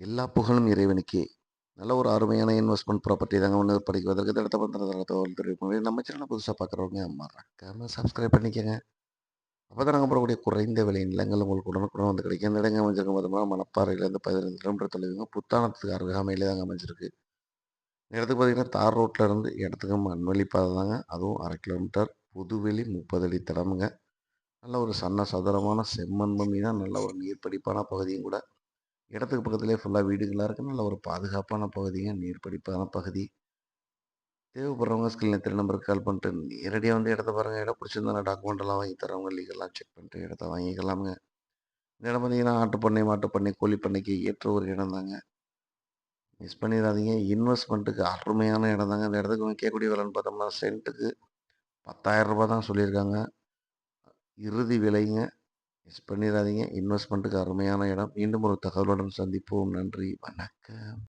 எல்லா புகழும் இறைவனுக்கே. நல்ல ஒரு அருமையான இன்வெஸ்ட்மெண்ட் ப்ராப்பர்ட்டி தாங்க ஒன்று படிக்குவதற்கு தடுத்த பத்திரத்தில் தகவல் தெரிவிக்கும் நம்ம சேனல் புதுசாக பார்க்குறவங்க மறக்காம சப்ஸ்கிரைப் பண்ணிக்கோங்க. அப்போ தான் நாங்கள் போடக்கூடிய குறைந்த விலை நிலங்கள் உங்களுக்கு உடனுக்குடன் வந்து கிடைக்கும். இந்த இடங்க அமைஞ்சிருக்கும் பார்த்தோம்னா மணப்பாறையிலேருந்து பதினைந்து கிலோமீட்டர் தொலைவுங்க. புத்தானத்துக்கு அருகாமையிலே தாங்க அமைஞ்சிருக்கு. இடத்துக்கு பார்த்தீங்கன்னா தார் ரோட்டில் இருந்து இடத்துக்கு மண்வெளி பாதை தாங்க. அதுவும் அரை கிலோமீட்டர் புதுவெளி முப்பது அடி தடமுங்க. நல்ல ஒரு சன்ன சதுரமான செம்மண் பூமி தான் நல்ல ஒரு நீர்ப்பிடிப்பான பகுதியும் கூட இடத்துக்கு பக்கத்துலேயே ஃபுல்லாக வீடுகளாக இருக்குது நல்ல ஒரு பாதுகாப்பான பகுதிங்க நீர்ப்பிடிப்பான பகுதி. தேவைப்படுறவங்க ஸ்கில் நேத்திர நம்பருக்கு கால் பண்ணிட்டு நேரடியாக வந்து இடத்த பாருங்கள் இடம் பிடிச்சிருந்தாங்க டாக்குமெண்ட் எல்லாம் வாங்கி தரவங்க லீகெல்லாம் செக் பண்ணிட்டு இடத்த வாங்கிக்கலாமுங்க. இந்த இடம் பார்த்தீங்கன்னா ஆட்டுப்பண்ணை மாட்டுப்பண்ணை கோழி பண்ணைக்கு ஏற்ற ஒரு இடம் தாங்க. மிஸ் பண்ணிடாதீங்க. இன்வெஸ்ட்மெண்ட்டுக்கு அருமையான இடம் தாங்க. இந்த இடத்துக்கு கேட்கக்கூடிய விலைன்னு பார்த்தோம்னா சென்ட்டுக்கு பத்தாயிரம் ரூபாய் தான் சொல்லியிருக்காங்க. இறுதி விலைங்க. மிஸ் பண்ணிடாதீங்க. இன்வெஸ்ட்மெண்ட்டுக்கு அருமையான இடம். மீண்டும் ஒரு தகவலுடன் சந்திப்போம். நன்றி. வணக்கம்.